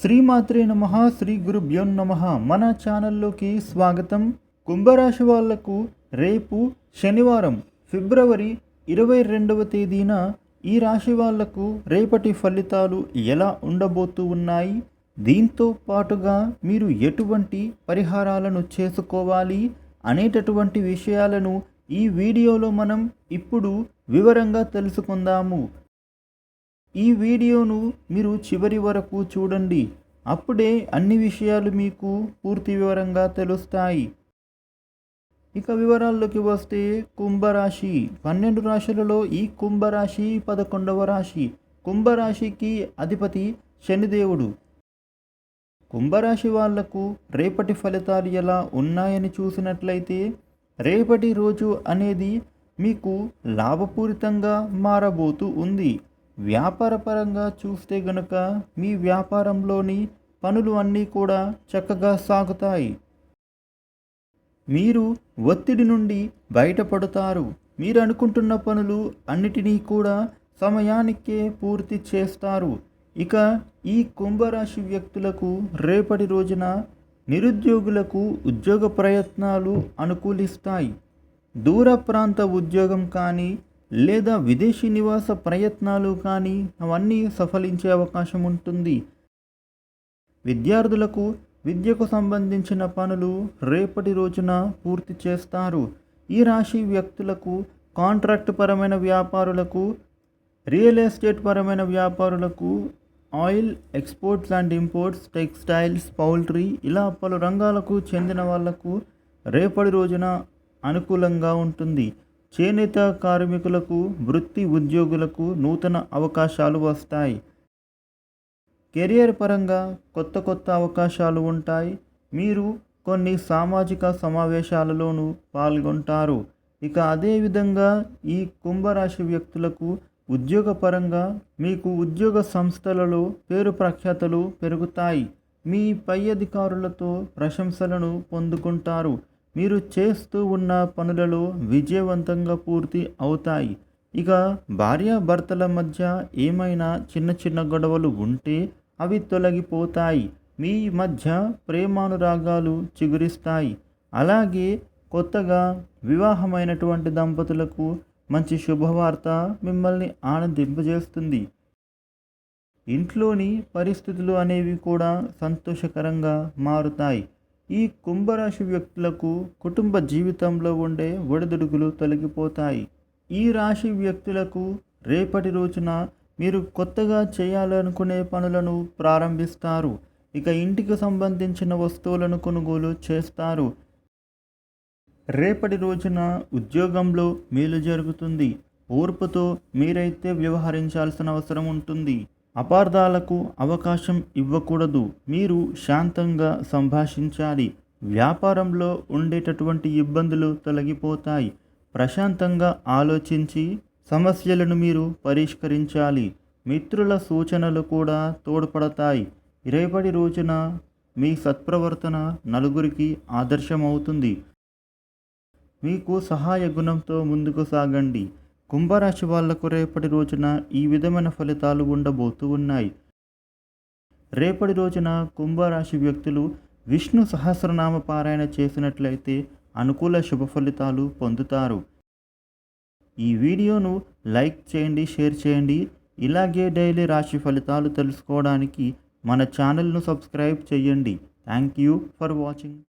శ్రీమాత్రే నమ శ్రీ గురుభ్యో నమ. మన ఛానల్లోకి స్వాగతం. కుంభరాశి వాళ్ళకు రేపు శనివారం ఫిబ్రవరి ఇరవై రెండవ తేదీన ఈ రాశి వాళ్ళకు రేపటి ఫలితాలు ఎలా ఉండబోతూ ఉన్నాయి? దీంతో పాటుగా మీరు ఎటువంటి పరిహారాలను చేసుకోవాలి అనేటటువంటి విషయాలను ఈ వీడియోలో మనం ఇప్పుడు వివరంగా తెలుసుకుందాము. ఈ వీడియోను మీరు చివరి వరకు చూడండి. అప్పుడే అన్ని విషయాలు మీకు పూర్తి వివరంగా తెలుస్తాయి. ఇక వివరాల్లోకి వస్తే కుంభరాశి. పన్నెండు రాశులలో ఈ కుంభరాశి పదకొండవ రాశి. కుంభరాశికి అధిపతి శనిదేవుడు. కుంభరాశి వాళ్ళకు రేపటి ఫలితాలు ఎలా ఉన్నాయని చూసినట్లయితే రేపటి రోజు అనేది మీకు లాభపూరితంగా మారబోతూ ఉంది. వ్యాపారపరంగా చూస్తే గనుక మీ వ్యాపారంలోని పనులు అన్నీ కూడా చక్కగా సాగుతాయి. మీరు ఒత్తిడి నుండి బయటపడతారు. మీరు అనుకుంటున్న పనులు అన్నిటినీ కూడా సమయానికే పూర్తి చేస్తారు. ఇక ఈ కుంభరాశి వ్యక్తులకు రేపటి రోజున నిరుద్యోగులకు ఉద్యోగ ప్రయత్నాలు అనుకూలిస్తాయి. దూర ప్రాంత ఉద్యోగం కానీ లేదా విదేశీ నివాస ప్రయత్నాలు కానీ అవన్నీ సఫలించే అవకాశం ఉంటుంది. విద్యార్థులకు విద్యకు సంబంధించిన పనులు రేపటి రోజున పూర్తి చేస్తారు. ఈ రాశి వ్యక్తులకు కాంట్రాక్ట్ పరమైన వ్యాపారులకు రియల్ ఎస్టేట్ పరమైన వ్యాపారులకు oil exports and imports textiles poultry ఇలా పలు రంగాలకు చెందిన వాళ్ళకు రేపటి రోజున అనుకూలంగా ఉంటుంది. చేనేత కార్మికులకు వృత్తి ఉద్యోగులకు నూతన అవకాశాలు వస్తాయి. కెరియర్ పరంగా కొత్త కొత్త అవకాశాలు ఉంటాయి. మీరు కొన్ని సామాజిక సమావేశాలలోనూ పాల్గొంటారు. ఇక అదేవిధంగా ఈ కుంభరాశి వ్యక్తులకు ఉద్యోగపరంగా మీకు ఉద్యోగ సంస్థలలో పేరు ప్రఖ్యాతలు పెరుగుతాయి. మీ పై అధికారులతో ప్రశంసలను పొందుకుంటారు. మీరు చేస్తూ ఉన్న పనులలో విజయవంతంగా పూర్తి అవుతాయి. ఇక భార్యాభర్తల మధ్య ఏమైనా చిన్న చిన్న గొడవలు ఉంటే అవి తొలగిపోతాయి. మీ మధ్య ప్రేమానురాగాలు చిగురిస్తాయి. అలాగే కొత్తగా వివాహమైనటువంటి దంపతులకు మంచి శుభవార్త మిమ్మల్ని ఆనందింపజేస్తుంది. ఇంట్లోని పరిస్థితులు అనేవి కూడా సంతోషకరంగా మారుతాయి. ఈ కుంభరాశి వ్యక్తులకు కుటుంబ జీవితంలో ఉండే ఒడిదుడుకులు తొలగిపోతాయి. ఈ రాశి వ్యక్తులకు రేపటి రోజున మీరు కొత్తగా చేయాలనుకునే పనులను ప్రారంభిస్తారు. ఇక ఇంటికి సంబంధించిన వస్తువులను కొనుగోలు చేస్తారు. రేపటి రోజున ఉద్యోగంలో మేలు జరుగుతుంది. ఓర్పుతో మీరైతే వ్యవహరించాల్సిన అవసరం ఉంటుంది. అపార్థాలకు అవకాశం ఇవ్వకూడదు. మీరు శాంతంగా సంభాషించాలి. వ్యాపారంలో ఉండేటటువంటి ఇబ్బందులు తొలగిపోతాయి. ప్రశాంతంగా ఆలోచించి సమస్యలను మీరు పరిష్కరించాలి. మిత్రుల సూచనలు కూడా తోడ్పడతాయి. రేపటి రోజున మీ సత్ప్రవర్తన నలుగురికి ఆదర్శమవుతుంది. మీకు సహాయ గుణంతో ముందుకు సాగండి. కుంభరాశి వాళ్ళకు రేపటి రోజున ఈ విధమైన ఫలితాలు ఉండబోతూ ఉన్నాయి. రేపటి రోజున కుంభరాశి వ్యక్తులు విష్ణు సహస్రనామ పారాయణ చేసినట్లయితే అనుకూల శుభ ఫలితాలు పొందుతారు. ఈ వీడియోను లైక్ చేయండి షేర్ చేయండి. ఇలాగే డైలీ రాశి ఫలితాలు తెలుసుకోవడానికి మన ఛానల్ను సబ్స్క్రైబ్ చేయండి. Thank you for watching.